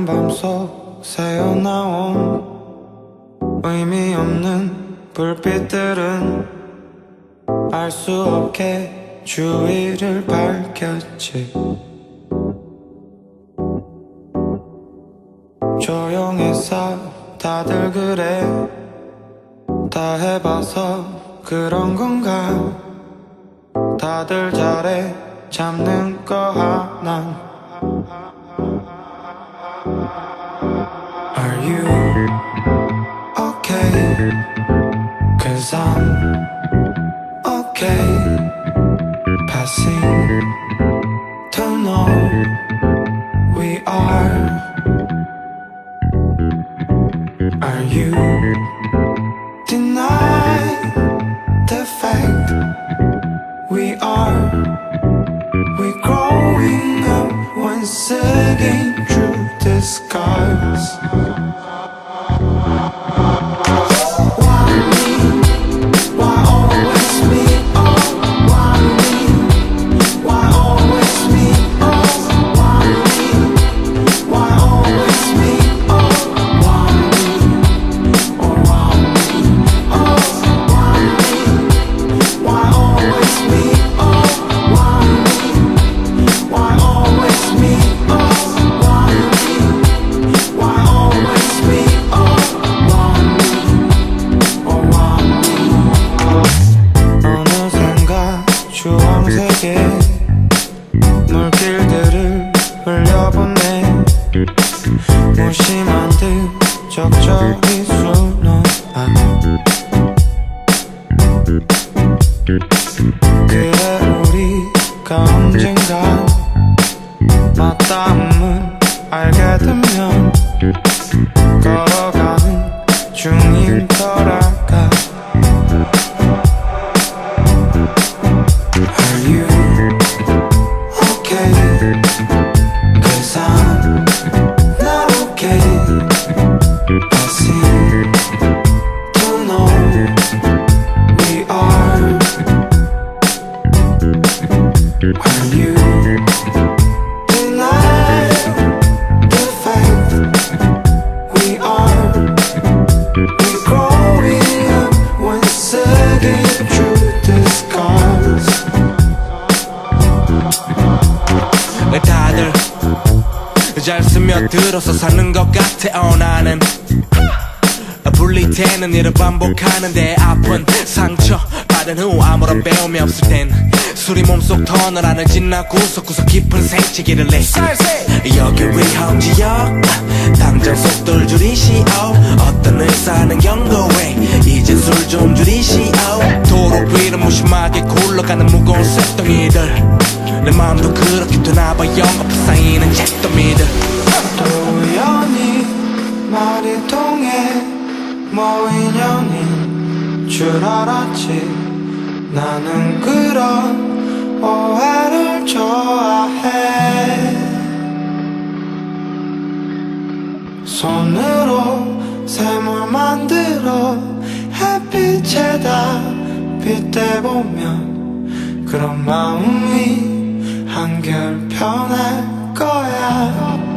까만 밤속 새어나온 의미 없는 불빛들은 알 수 없게 주위를 밝혔지. 조용해서 다들 그래. 다 해봐서 그런 건가? 다들 잘해. 잡는 거 하나 Are you okay? Cause I'm okay. Passing to know. We are. Are you times 주황색의 물길들을 흘려보내. 무심한 듯 적절히 스며들어서 사는 것 같아 어 나는. 분리되는 일을 반복하는데 아픈 상처. 받은 후 아무런 배움이 없을 땐 술이 몸속 터널 지나 구석구석 깊은 생채기를 내. 여기 위험 지역 당장 속도를 줄이시오. 어떤 의사는 경고해 이제 술 좀 줄이시오. 도로 위를 무심하게 굴러가는 무거운 쇳덩이들. 내 마음도 그렇게 되나봐 영겁 쌓이는 잿더미들 줄 알았지. 나는 그런 오해를 좋아해. 손으로 샘을 만들어 햇빛에 다 빗대보면 그런 마음이 한결 편할 거야